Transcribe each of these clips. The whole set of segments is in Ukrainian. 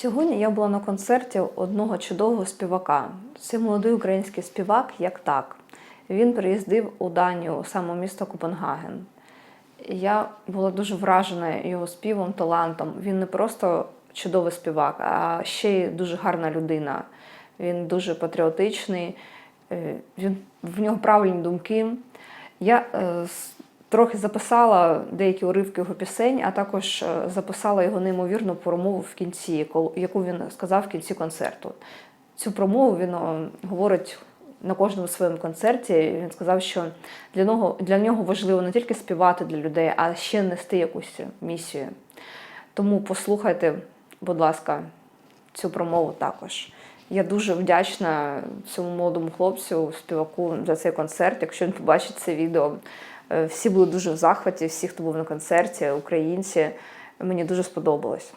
Сьогодні я була на концерті одного чудового співака. Це молодий український співак, як так. Він приїздив у Данію, саме місто Копенгаген. Я була дуже вражена його співом, талантом. Він не просто чудовий співак, а ще й дуже гарна людина. Він дуже патріотичний, е, він, в нього правильні думки. Я е, трохи записала деякі уривки його пісень, а також е, записала його неймовірну промову в кінці, яку він сказав в кінці концерту. Цю промову він говорить на кожному своєму концерті. Він сказав, що для нього, для нього важливо не тільки співати для людей, а ще нести якусь місію. Тому послухайте, будь ласка, цю промову також. Я дуже вдячна цьому молодому хлопцю, співаку за цей концерт. Якщо він побачить це відео, Е, всі були дуже в захваті, всі, хто був на концерті, українці. Мені дуже сподобалось.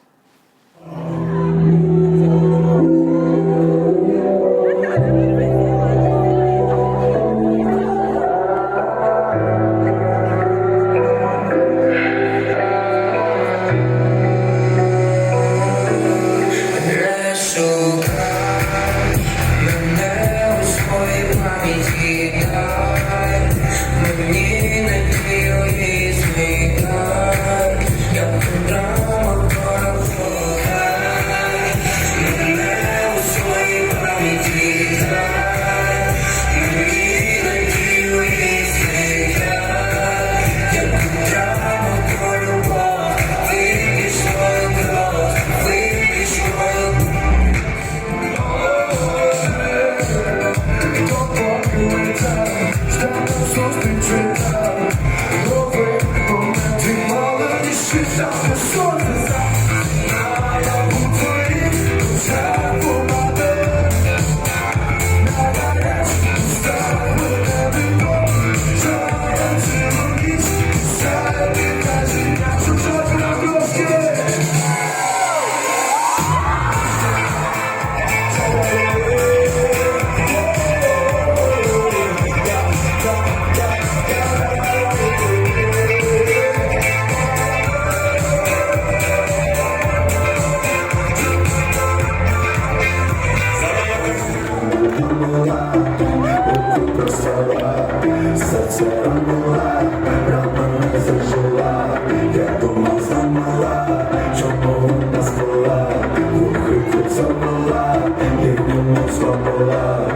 Я думав замала, чому вона спала, глухий забула, і в ньому свобода.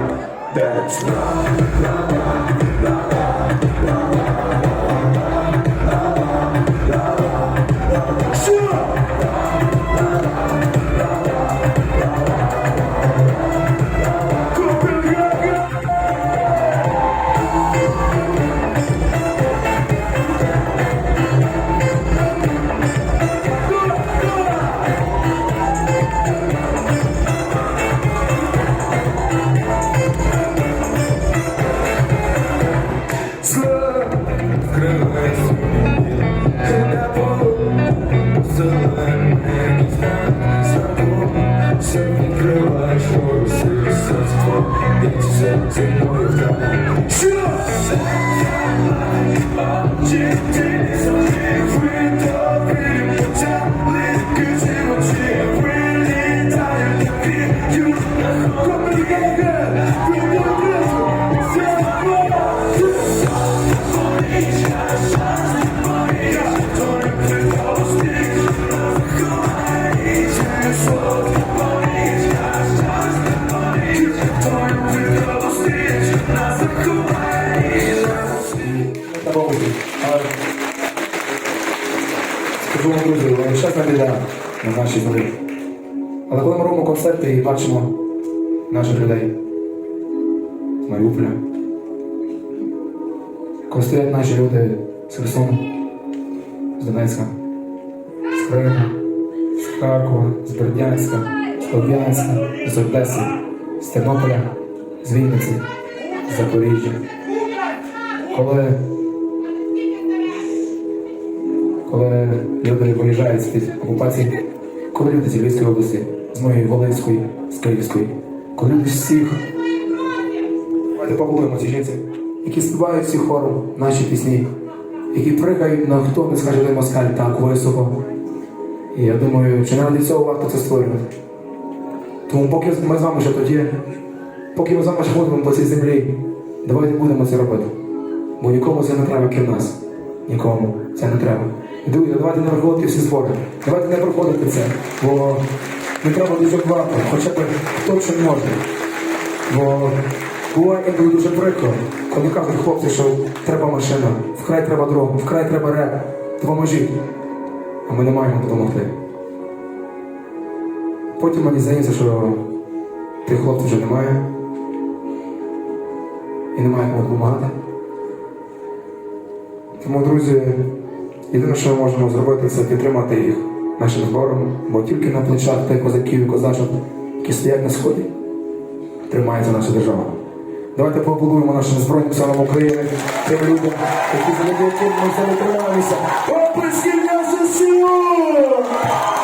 That's not 내 증오였다 싫어 생각만 멋질 때 на скажу вам, друзі, величезна біда на нашій землі. Але коли ми робимо концерти і бачимо наших людей з Маріуполя, коли стоять наші люди з Херсону, з Донецька, з Криму, з Харкова, з Бердянська, з Слов'янська, з Одеси, з Тернополя, з Вінниці, з Запоріжжя. Коли коли люди виїжджають з-під окупації, коли люди з Львівської області, з моєї Волинської, з Київської, коли люди з всіх. Побудуємо ці жінці, які співають всі хором наші пісні, які прикають на хто не скаже де москаль так високо. І я думаю, чи не ради цього варто це створювати? Тому поки ми з вами ще є, поки ми з вами ще ходимо по цій землі, давайте будемо це робити. Бо нікому це не треба, крім нас. Нікому це не треба. Друзі, давайте не виходити всі збори. Давайте не проходити це, бо не треба дуже багато, хоча б хто що може. Бо буває інколи дуже прикро, коли кажуть хлопці, що треба машина, вкрай треба дорогу, вкрай треба реп, допоможіть. А ми не маємо допомогти. Потім мені здається, що тих хлопців вже немає. І немає кому допомагати. Тому, друзі, єдине, що ми можемо зробити, це підтримати їх нашим збором, бо тільки на плечах тих козаків і козачок, які стоять на сході, тримається наша держава. Давайте поаплодуємо нашим Збройним силам України, тим людям, які завдяки ми це трималися. Оплески для ЗСУ!